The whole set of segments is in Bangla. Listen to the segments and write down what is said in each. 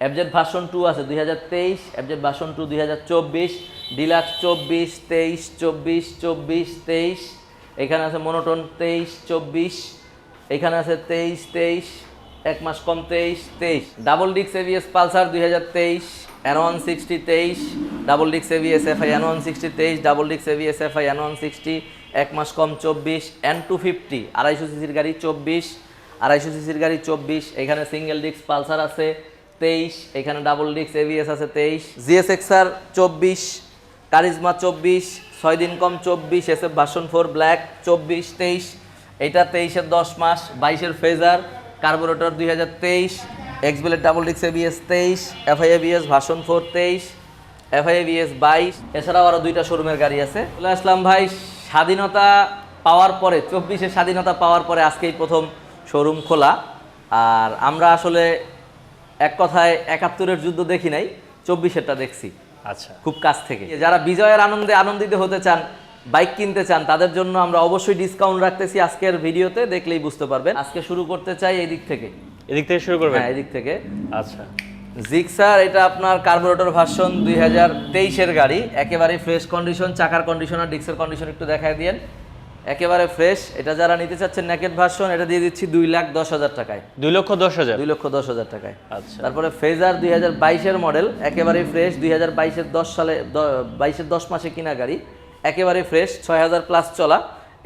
এফজেড ভার্সন টু আছে দুই হাজার তেইশ এফজেড ভার্সন টু দুই হাজার চব্বিশ ডিলাক্স চব্বিশ, তেইশ, চব্বিশ চব্বিশ, তেইশ, এখানে আছে মনোটন তেইশ, চব্বিশ, এখানে আছে তেইশ তেইশ, এক মাস কম তেইশ তেইশ। ডাবল ডিক্স এভিএস পালসার দুই হাজার তেইশ এন ওয়ান সিক্সটি তেইশ ডাবল ডিক্স ABS FI N one sixty তেইশ ডাবল ডিক্স ABS FI N one sixty এক মাস কম চব্বিশ এন টু ফিফটি আড়াইশো সিসির গাড়ি চব্বিশ, আড়াইশো সিসির গাড়ি চব্বিশ, এখানে সিঙ্গেল ডিক্স পালসার আছে তেইশ, এখানে ডাবল ডিক্স এভিএস আছে তেইশ। জিএসএক্সআর চব্বিশ কারিজমা চব্বিশ ছয় দিন কম চব্বিশ S F version four black চব্বিশ, তেইশ। এটা তেইশের দশ মাস, বাইশের ফেজার কার্বোরেটর দুই হাজার তেইশ এক্সবেলের ডাবল ডিক্স এবিএস তেইশ এফআইএবিএস ভার্সন ফোর তেইশ এফআইএবিএস বাইশ। এছাড়াও আরও দুইটা শোরুমের গাড়ি আছে। চলে আসলাম ভাই, স্বাধীনতা পাওয়ার পরে, চব্বিশের স্বাধীনতা পাওয়ার পরে আজকেই প্রথম শোরুম খোলা। আর আমরা আসলে এক কথায় একাত্তরের যুদ্ধ দেখি নাই চব্বিশেরটা দেখছি। আচ্ছা। খুব কাছ থেকে। যারা বিজয়ের আনন্দে আনন্দিত হতে চান বাইক কিনতে চান তাদের জন্য আমরা অবশ্যই ডিসকাউন্ট রাখতেছি আজকের ভিডিওতে দেখলেই বুঝতে পারবেন। আজকে শুরু করতে চাই এই দিক থেকে। এদিক থেকে শুরু করবেন? হ্যাঁ এদিক থেকে। আচ্ছা। জিক্সার এটা আপনার কার্বোরেটর ভার্সন দুই হাজার তেইশের গাড়ি। একেবারে ফ্রেশ কন্ডিশন চাকার কন্ডিশন আর ডিক্সের কন্ডিশন একটু দেখায় দিয়েন। একেবারে ফ্রেশ এটা যারা নিতে চাচ্ছেন নেকেট ভার্সন এটা দিয়ে দিচ্ছি দুই লাখ দশ হাজার টাকায়। দুই লক্ষ দশ হাজার? দুই লক্ষ দশ হাজার টাকায়। আচ্ছা। তারপরে ফেজার দুই হাজার বাইশের মডেল একেবারে ফ্রেশ দুই হাজার বাইশের দশ সালে বাইশের দশ মাসে কিনা গাড়ি একেবারে ফ্রেশ ছয় হাজার প্লাস চলা।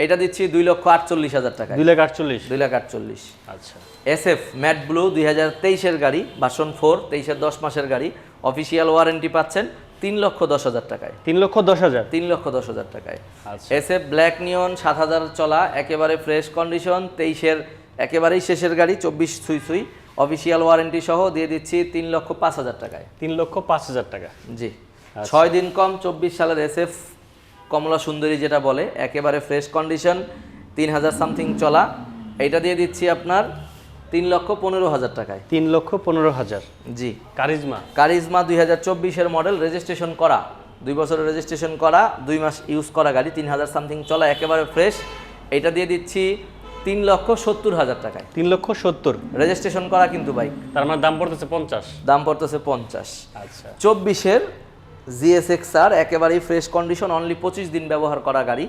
এটা দিচ্ছি দুই লক্ষ আটচল্লিশ হাজার টাকা দুই লাখ আটচল্লিশ? দুই লাখ আটচল্লিশ। আচ্ছা। এস এফ ম্যাট ব্লু দুই হাজার তেইশের গাড়ি ভার্সন ফোর তেইশের দশ মাসের গাড়ি। অফিসিয়াল ওয়ারেন্টি পাচ্ছেন। তিন লক্ষ দশ হাজার টাকায়। তিন লক্ষ দশ হাজার? তিন লক্ষ দশ হাজার টাকায়। আচ্ছা। এস এফ ব্ল্যাক নিয়ন সাত হাজার চলা একেবারে ফ্রেশ কন্ডিশন তেইশের একেবারেই শেষের গাড়ি চব্বিশ সুই সুই। অফিসিয়াল ওয়ারেন্টি সহ দিয়ে দিচ্ছি তিন লক্ষ পাঁচ হাজার টাকায়। তিন লক্ষ পাঁচ হাজার টাকা। জি। ছয় দিন কম চব্বিশ সালের এস এফ কমলা সুন্দরী যেটা বলে একেবারে ফ্রেশ কন্ডিশন তিন হাজার সামথিং চলা। এইটা দিয়ে দিচ্ছি আপনার তিন লক্ষ পনেরো হাজার টাকায়। তিন লক্ষ পনেরো হাজার। জি। কারিজমা। কারিজমা দুই হাজার চব্বিশের মডেল রেজিস্ট্রেশন করা। দুই বছরের রেজিস্ট্রেশন করা দুই মাস ইউজ করা গাড়ি তিন হাজার সামথিং চলা একেবারে ফ্রেশ এটা দিয়ে দিচ্ছি তিন লক্ষ সত্তর হাজার টাকায়। তিন লক্ষ সত্তর। রেজিস্ট্রেশন করা কিন্তু বাইক তার মানে দাম পড়তেছে পঞ্চাশ। দাম পড়তেছে পঞ্চাশ। আচ্ছা। চব্বিশের জিএসএক্স আর একেবারেই ফ্রেশ কন্ডিশন অনলি পঁচিশ দিন ব্যবহার করা গাড়ি।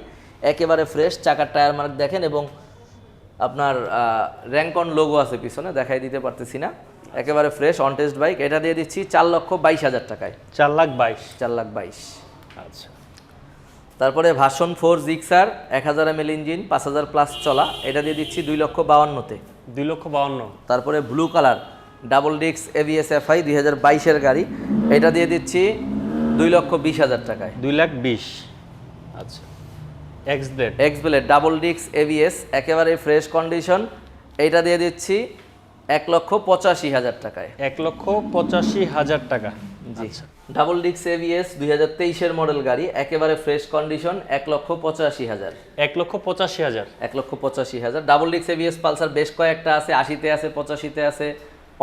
একেবারে ফ্রেশ চাকার টায়ার মার্ক দেখেন এবং আপনার র্যাঙ্কন লোগো আছে পিছনে দেখাই দিতে পারতেছি না। একেবারে ফ্রেশ অন টেস্ট বাইক এটা দিয়ে দিচ্ছি চার লক্ষ বাইশ হাজার টাকায়। চার লাখ বাইশ। চার লাখ বাইশ। আচ্ছা। তারপরে ভার্সন ফোর জিক্সার এক হাজার এম ইঞ্জিন পাঁচ হাজার প্লাস চলা। এটা দিয়ে দিচ্ছি দুই লক্ষ বাউান্নতে। দুই লক্ষ বাউন্ন। তারপরে ব্লু কালার ডাবল ডিক্স এভিএস এফআই দুই হাজার বাইশের গাড়ি। এটা দিয়ে দিচ্ছি দুই লক্ষ বিশ হাজার টাকায়। দুই লাখ বিশ। আচ্ছা। X blade X blade double ডিক্স এভিএস একেবারে ফ্রেশ কন্ডিশন এইটা দিয়ে দিচ্ছি এক লক্ষ পঁচাশি হাজার টাকায়। এক লক্ষ পঁচাশি হাজার টাকা। জি। ডাবল ডিক্স এভিএস দুই হাজার তেইশের মডেল গাড়ি একেবারে ফ্রেশ কন্ডিশন এক লক্ষ পঁচাশি হাজার। এক লক্ষ পঁচাশি হাজার। এক লক্ষ পঁচাশি হাজার। ডাবল ডিক্স এভিএস পালসার বেশ কয়েকটা আছে আশিতে আছে পঁচাশিতে আছে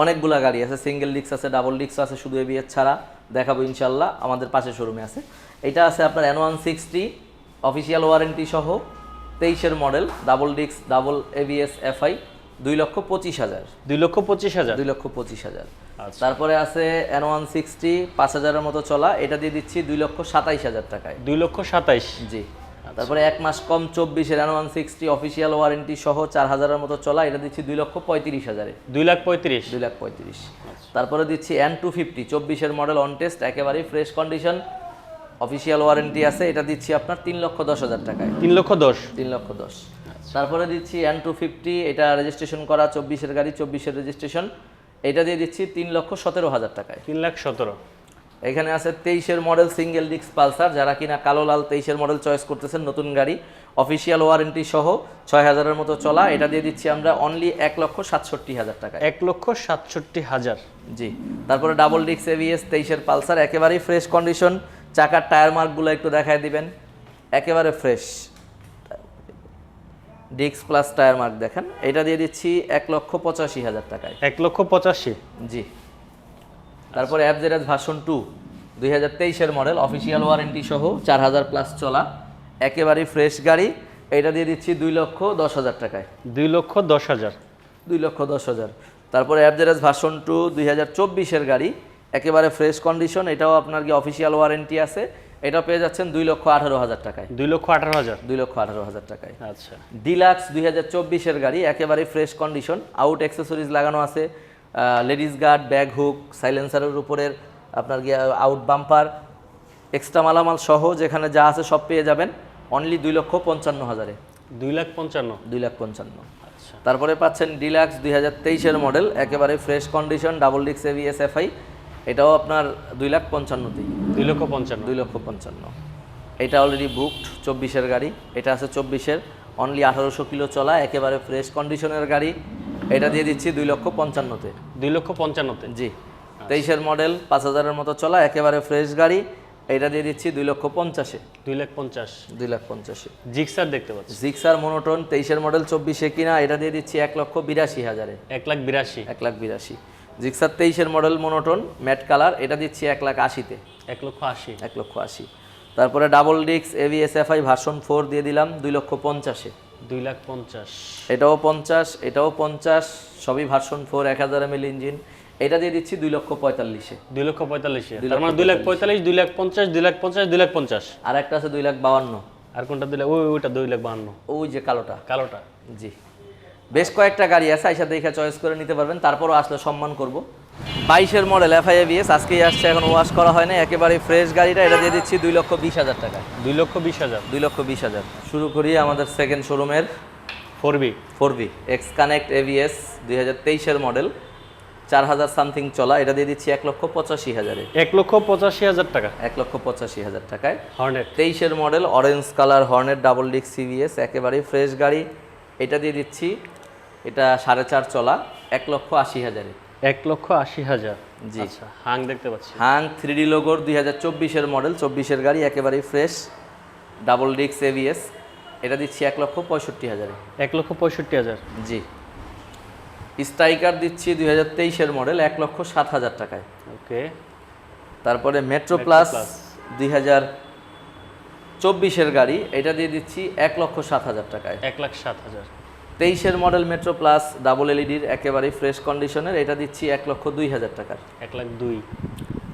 অনেকগুলা গাড়ি আছে সিঙ্গেল ডিক্স আছে ডাবল ডিক্স আছে শুধু এভিএস ছাড়া। দেখাবো ইনশাল্লাহ আমাদের পাশের শোরুমে আছে। এটা আছে আপনার N one sixty official warranty সহ তেইশের মডেল ডাবল ডিক্স ডাবল এভিএস এফআই দুই লক্ষ পঁচিশ হাজার। দুই লক্ষ পঁচিশ হাজার? দুই লক্ষ পঁচিশ হাজার। আচ্ছা। তারপরে আছে এন ওয়ান সিক্সটি পাঁচ হাজারের মতো চলা এটা দিয়ে দিচ্ছি দুই লক্ষ সাতাইশ হাজার টাকায়। দুই লক্ষ সাতাইশ? জি। তারপরে এক মাস কম চব্বিশের N one sixty official warranty সহ চার হাজারের মতো চলা এটা দিচ্ছি দুই লক্ষ পঁয়ত্রিশ হাজারে। দুই লাখ পঁয়ত্রিশ? দুই লাখ পঁয়ত্রিশ। তারপরে দিচ্ছি এন টু ফিফটি চব্বিশের মডেল অন টেস্ট একেবারেই ফ্রেশ কন্ডিশন অফিসিয়াল ওয়ারেন্টি আছে এটা দিচ্ছি আপনার তিন লক্ষ দশ হাজার টাকায়। তিন লক্ষ দশ? তিন লক্ষ দশ। তারপরে দিচ্ছি এন টু ফিফটি এটা রেজিস্ট্রেশন করা চব্বিশের গাড়ি চব্বিশের রেজিস্ট্রেশন এটা দিয়ে দিচ্ছি তিন লক্ষ সতেরো হাজার টাকায়। তিন লাখ সতেরো। এখানে আছে তেইশের মডেল সিঙ্গেল ডিক্স পালসার যারা কিনা কালো লাল তেইশের মডেল চয়েস করতেছেন নতুন গাড়ি। অফিসিয়াল ওয়ারেন্টি সহ ছয় হাজারের মতো চলা। এটা দিয়ে দিচ্ছি আমরা অনলি এক লক্ষ সাতষট্টি হাজার টাকা এক লক্ষ সাতষট্টি হাজার। জি। তারপরে ডাবল ডিক্স এভিএস তেইশের পালসার একেবারেই ফ্রেশ কন্ডিশন চাকার টায়ার মার্কগুলো একটু দেখায় দিবেন। একেবারে ফ্রেশ। ডিক্স প্লাস টায়ার মার্ক দেখেন। এটা দিয়ে দিচ্ছি এক লক্ষ পঁচাশি হাজার টাকায়। এক লক্ষ পঁচাশি? জি। তারপরে অ্যাপজেরাজ ভার্সন টু দুই হাজার তেইশের মডেল অফিসিয়াল ওয়ারেন্টি সহ চার হাজার প্লাস চলা। একেবারেই ফ্রেশ গাড়ি। এটা দিয়ে দিচ্ছি দুই লক্ষ দশ হাজার টাকায়। দুই লক্ষ দশ হাজার। দুই লক্ষ দশ হাজার। তারপরে অ্যাবজারেজ ভার্সন টু দুই হাজার চব্বিশের গাড়ি। একেবারে ফ্রেশ কন্ডিশন এটাও আপনার কি অফিসিয়াল ওয়ারেন্টি আছে। এটা পেয়ে যাচ্ছেন দুই লক্ষ আঠারো হাজার টাকায়। দুই লক্ষ আঠারো হাজার? দুই লক্ষ আঠারো হাজার টাকায়। আচ্ছা। ডিলাক্স দুই হাজার চব্বিশের গাড়ি একেবারে ফ্রেশ কন্ডিশন আউট অ্যাক্সেসরিজ লাগানো আছে। লেডিস গার্ড ব্যাগ হুক সাইলেন্সারের উপরের আপনার গিয়ে আউট বাম্পার এক্সট্রা মালামাল সহ যেখানে যা আছে সব পেয়ে যাবেন। অনলি দুই লক্ষ পঞ্চান্ন হাজারে। দুই লাখ পঞ্চান্ন? দুই লাখ পঞ্চান্ন। আচ্ছা। তারপরে পাচ্ছেন ডিলাক্স দুই হাজার তেইশের মডেল একেবারে ফ্রেশ কন্ডিশন ডাবল ডিক্স এভিএস এফআই এটাও আপনার দুই লাখ পঞ্চান্ন পঞ্চান্নতেই দুই লক্ষ পঞ্চান্ন। দুই লক্ষ পঞ্চান্ন। এটা অলরেডি বুকড চব্বিশের গাড়ি। এটা আছে চব্বিশের। অনলি আঠারোশো কিলো চলা একেবারে ফ্রেশ কন্ডিশনের গাড়ি। এটা দিয়ে দিচ্ছি দুই লক্ষ পঞ্চান্নতে দুই লক্ষ পঞ্চান্নতে জি। তেইশের মডেল পাঁচ হাজারের মতো চলা একেবারে ফ্রেশ গাড়ি। এটা দিয়ে দিচ্ছি দুই লক্ষ পঞ্চাশে। দুই লাখ পঞ্চাশ। দুই লাখ পঞ্চাশে। জিক্সার দেখতে পাচ্ছি। জিক্সার মনোটন তেইশের মডেল চব্বিশে কিনা এটা দিয়ে দিচ্ছি এক লক্ষ বিরাশি হাজারে। এক লাখ বিরাশি। এক লাখ বিরাশি। জিক্সার তেইশের মডেল মনোটন ম্যাট কালার এটা দিচ্ছি এক লাখ আশিতে। এক লক্ষ আশি। এক লক্ষ আশি। তারপরে ডাবল ডিক্স এভিএসএফআই ভার্সন ফোর দিয়ে দিলাম দুই লক্ষ পঞ্চাশে। দুই লাখ পঞ্চাশ। এটাও পঞ্চাশ এটাও পঞ্চাশ সবই ভার্সন ফোর এক হাজার এমএল ইঞ্জিন। এটা দিয়ে দিচ্ছি দুই লক্ষ পঁয়তাল্লিশে। দুই লক্ষ পঁয়তাল্লিশে। তার মানে দুই লাখ পঁয়তাল্লিশ। দুই লাখ পঞ্চাশ দুই লাখ পঞ্চাশ দুই লাখ পঞ্চাশ। আর একটা আছে দুই লাখ বাউান্ন। আর কোনটা দিলে ওই ওইটা দুই লাখ বাহান্ন ওই যে কালোটা। কালোটা। জি। বেশ কয়েকটা গাড়ি আছে আইসা দেখে চয়েস করে নিতে পারবেন তারপরও আসলে সম্মান করব। বাইশের মডেল এফআইএবিএস আজকেই আসছে এখন ওয়াশ করা হয় না একেবারে ফ্রেশ গাড়িটা এটা দিয়ে দিচ্ছি দুই লক্ষ বিশ হাজার টাকা। দুই লক্ষ বিশ হাজার। দুই লক্ষ বিশ হাজার। শুরু করি আমাদের সেকেন্ড শোরুমের four B four B X connect ABS দুই হাজার তেইশের মডেল চার হাজার সামথিং চলা এটা দিয়ে দিচ্ছি এক লক্ষ পঁচাশি হাজারে। এক লক্ষ পঁচাশি হাজার টাকা। এক লক্ষ পঁচাশি হাজার টাকায়। হর্নেট তেইশের model orange colour Hornet double disc CVS একেবারেই ফ্রেশ গাড়ি। এটা দিয়ে দিচ্ছি এটা সাড়ে চার চলা এক লক্ষ আশি হাজারে। এক লক্ষ আশি হাজার। জি। আচ্ছা হাং দেখতে পাচ্ছি। হাং থ্রি ডি লোগোর দুই হাজার চব্বিশের মডেল চব্বিশের গাড়ি একেবারেই ফ্রেশ ডাবল ডিক্স এভিএস এটা দিচ্ছি এক লক্ষ পঁয়ষট্টি হাজারে। এক লক্ষ পঁয়ষট্টি হাজার। জি। স্ট্রাইকার দিচ্ছি দুই হাজার তেইশের মডেল এক লক্ষ সাত হাজার টাকায়। ওকে। তারপরে মেট্রো প্লাস দুই হাজার চব্বিশের গাড়ি এটা দিয়ে দিচ্ছি এক লক্ষ সাত হাজার টাকায়। এক লাখ সাত হাজার। তেইশের মডেল মেট্রো প্লাস ডাবল এলইডির একেবারেই ফ্রেশ কন্ডিশনের এটা দিচ্ছি এক লক্ষ দুই হাজার টাকার। এক লাখ দুই।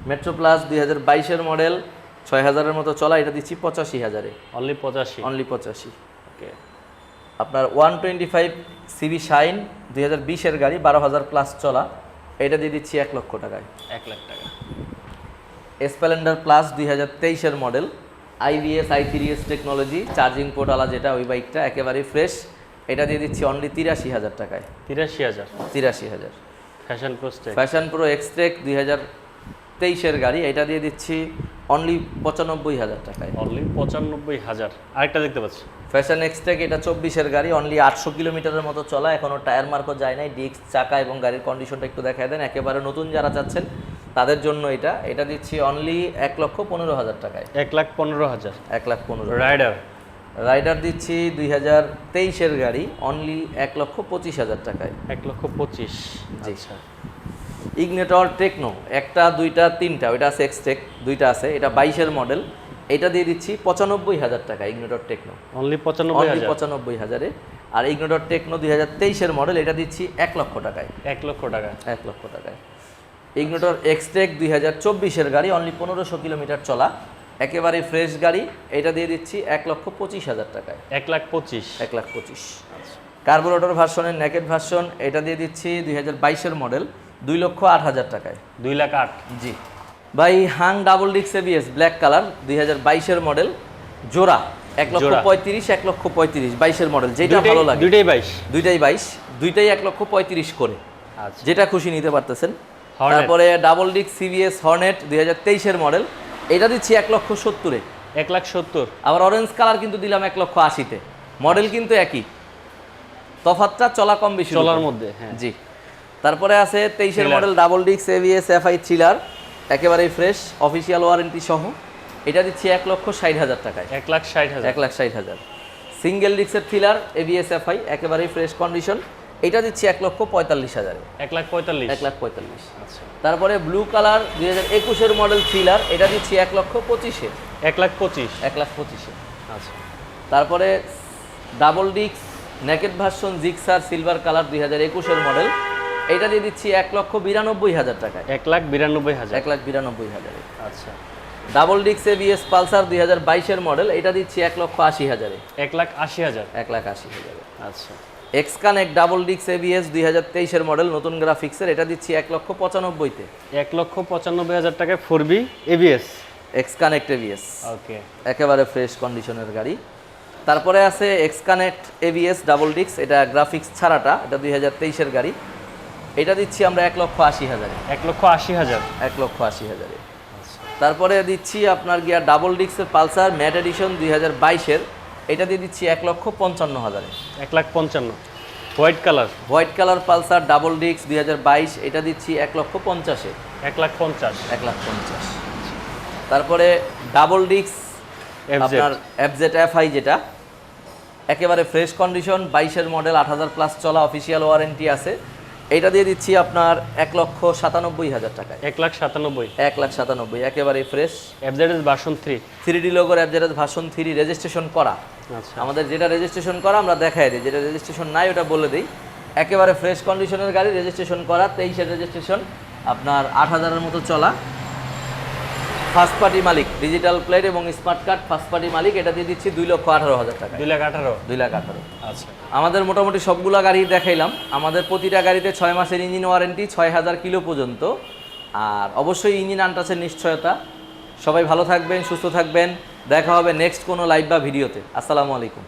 মেট্রো প্লাস দুই হাজার বাইশের মডেল ছয় হাজারের মতো চলা এটা দিচ্ছি পঁচাশি হাজারে। অনলি পঁচাশি। অনলি পঁচাশি। ওকে। আপনার one twenty five CB Shine দুই হাজার বিশের গাড়ি বারো হাজার প্লাস চলা এটা দিয়ে দিচ্ছি এক লক্ষ টাকায়। এক লাখ টাকা। স্প্লেন্ডার প্লাস দুই হাজার তেইশের model IVS I three S technology charging পোর্টালা যেটা ওই বাইকটা একেবারেই ফ্রেশ এটা দিয়ে দিচ্ছি অনলি তিরাশি হাজার টাকায়। তিরাশি হাজার? তিরাশি হাজার। Passion Pro Xtec Passion Pro Xtec দুই হাজার তেইশের গাড়ি এটা দিয়ে দিচ্ছি অনলি পঁচানব্বই হাজার টাকায়। অনলি পঁচানব্বই হাজার। আরেকটা দেখতে পাচ্ছি। ফ্যাশন এক্সট্রেক এটা চব্বিশের গাড়ি অনলি আটশো কিলোমিটারের মতো চলা এখনও টায়ার মার্কও যায় নাই ডিস্ক চাকা এবং গাড়ির কন্ডিশনটা একটু দেখায় দেন। একেবারে নতুন যারা চাচ্ছেন তাদের জন্য এটা। এটা দিচ্ছি অনলি এক লক্ষ পনেরো হাজার টাকায়। এক লাখ পনেরো হাজার। এক লাখ পনেরো রাইডার রাইডার দিচ্ছি দুই হাজার তেইশের গাড়ি অনলি এক লক্ষ পঁচিশ হাজার টাকায়। এক লক্ষ পঁচিশ জি। আচ্ছা। ইগনেটর টেকনো একটা দুইটা তিনটা ওইটা আছে এক্সটেক দুইটা আছে এটা বাইশের মডেল এটা দিয়ে দিচ্ছি পঁচানব্বই হাজার টাকা ইগনেটর টেকনো অনলি পঁচানব্বই অনলি পঁচানব্বই হাজারে। আর ইগনেটর টেকনো দুই হাজার তেইশের মডেল এটা দিচ্ছি এক লক্ষ টাকায়। এক লক্ষ টাকা। এক লক্ষ টাকায়। ইগনেটর এক্সটেক দুই হাজার চব্বিশের গাড়ি অনলি পনেরোশো কিলোমিটার চলা। একেবারে ফ্রেশ গাড়ি এটা দিয়ে দিচ্ছি এক লক্ষ পঁচিশ হাজার টাকায়। এক লাখ পঁচিশ। এক লাখ পঁচিশ। কার্বোরেটর ভার্সনের নেকেট ভার্সন এটা দিয়ে দিচ্ছি দুই হাজার বাইশের মডেল দুই লক্ষ আট হাজার টাকায়। দুই লাখ আট। জি। ভাই হাং ডাবল ডিক্স এবিএস ব্ল্যাক কালার দুই হাজার বাইশের মডেল জোড়া এক লক্ষ পঁয়ত্রিশ এক লক্ষ পঁয়ত্রিশ বাইশের মডেল যেটা ভালো লাগে। দুইটাই বাইশ। দুইটাই বাইশ দুইটাই এক লক্ষ পঁয়ত্রিশ করে। আচ্ছা। যেটা খুশি নিতে পারতেছেন। তারপরে ডাবল ডিক্স সিবিএস হর্নেট দুই হাজার তেইশের মডেল এটা দিচ্ছি এক লক্ষ সত্তরে। এক লাখ সত্তর। আবার অরেঞ্জ কালার কিন্তু দিলাম এক লক্ষ আশিতে। মডেল কিন্তু একই। তফাতটা চলা কম বেশি চলার মধ্যে হ্যাঁ। জি। তারপরে আছে তেইশের মডেল ডাবল ডিক্স এভিএস এফআই থ্রিলার একেবারেই ফ্রেশ অফিসিয়াল ওয়ারেন্টি সহ। এটা দিচ্ছি এক লক্ষ ষাট হাজার টাকায়। এক লাখ ষাট হাজার। এক লাখ ষাট হাজার। সিঙ্গেল ডিক্সের থ্রিলার এভিএস এফআই একেবারেই ফ্রেশ কন্ডিশন এটা দিচ্ছি এক লক্ষ পঁয়তাল্লিশ হাজারে। এক লাখ পঁয়তাল্লিশ। এক লাখ পঁয়তাল্লিশ। আচ্ছা। তারপরে ব্লু কালার দুই হাজার একুশের মডেল থ্রিলার এটা দিচ্ছি এক লক্ষ পঁচিশে। এক লাখ পঁচিশ। এক লাখ পঁচিশে। আচ্ছা। তারপরে ডাবল ডিক্স naked version Gixxer silver colour দুই হাজার একুশের মডেল। এটা দিয়ে দিচ্ছি এক লক্ষ বিরানব্বই হাজার টাকায়। এক লাখ বিরানব্বই হাজার। এক লাখ বিরানব্বই হাজারে। আচ্ছা। ডাবল ডিক্স এবিএস পালসার দুই হাজার বাইশের মডেল এটা দিচ্ছি এক লক্ষ আশি হাজারে। এক লাখ আশি হাজার। এক লাখ আশি হাজারে। আচ্ছা। এক্স কানেক্ট ডাবল ডিক্স এবিএস দুই হাজার তেইশের মডেল নতুন গ্রাফিক্সের এটা দিচ্ছি এক লক্ষ পঁচানব্বইতে। এক লক্ষ পঁচানব্বই হাজার টাকায় four B ABS X connect ABS okay. একেবারে ফ্রেশ কন্ডিশনের গাড়ি। তারপরে আছে এক্স কানেক্ট এবিএস ডাবল ডিক্স এটা গ্রাফিক্স ছাড়াটা এটা দুই হাজার তেইশের গাড়ি। এটা দিচ্ছি আমরা এক লক্ষ আশি হাজারে। এক লক্ষ আশি হাজার। এক লক্ষ আশি হাজারে। তারপরে দিচ্ছি আপনার গিয়া ডাবল ডিক্সের পালসার ম্যাট এডিশন দুই হাজার বাইশের। এটা দিয়ে দিচ্ছি এক লক্ষ পঞ্চান্ন হাজারে। এক লাখ পঞ্চান্ন। White colour white colour Pulsar double ডিক্স দুই এটা দিচ্ছি এক লক্ষ পঞ্চাশে। এক লাখ পঞ্চাশ। এক লাখ পঞ্চাশ। তারপরে ডাবল ডিক্স FZ আপনার এফজেড এফ আই যেটা একেবারে ফ্রেশ কন্ডিশন বাইশের মডেল আট হাজার প্লাস চলা অফিসিয়াল ওয়ারেন্টি আছে। এইটা দিয়ে দিচ্ছি আপনার এক লক্ষ সাতানব্বই হাজার টাকায়। এক লাখ সাতানব্বই। এক লাখ সাতানব্বই একেবারে ফ্রেশ অ্যাবজারেজ ভাষণ থ্রি থ্রি ডি লোগোর অ্যাবজারেজ ভাষণ থ্রি রেজিস্ট্রেশন করা। আচ্ছা। আমাদের যেটা রেজিস্ট্রেশন করা আমরা দেখাই দিই। যেটা রেজিস্ট্রেশন নাই ওটা বলে দিই। একেবারে ফ্রেশ কন্ডিশনের গাড়ি রেজিস্ট্রেশন করা তেইশের রেজিস্ট্রেশন আপনার আট হাজারের মতো চলা। ফার্স্ট পার্টি মালিক ডিজিটাল প্লেট এবং স্মার্ট কার্ড ফার্স্ট পার্টি মালিক এটা দিয়ে দিচ্ছি দুই লক্ষ আঠারো হাজার টাকা। দুই লাখ আঠারো? দুই লাখ আঠারো। আচ্ছা। আমাদের মোটামুটি সবগুলা গাড়ি দেখাইলাম। আমাদের প্রতিটা গাড়িতে ছয় মাসের ইঞ্জিন ওয়ারেন্টি ছয় হাজার কিলো পর্যন্ত। আর অবশ্যই ইঞ্জিন আনটাচের নিশ্চয়তা। সবাই ভালো থাকবেন সুস্থ থাকবেন। দেখা হবে নেক্সট কোনো লাইভ বা ভিডিওতে আসসালামু আলাইকুম।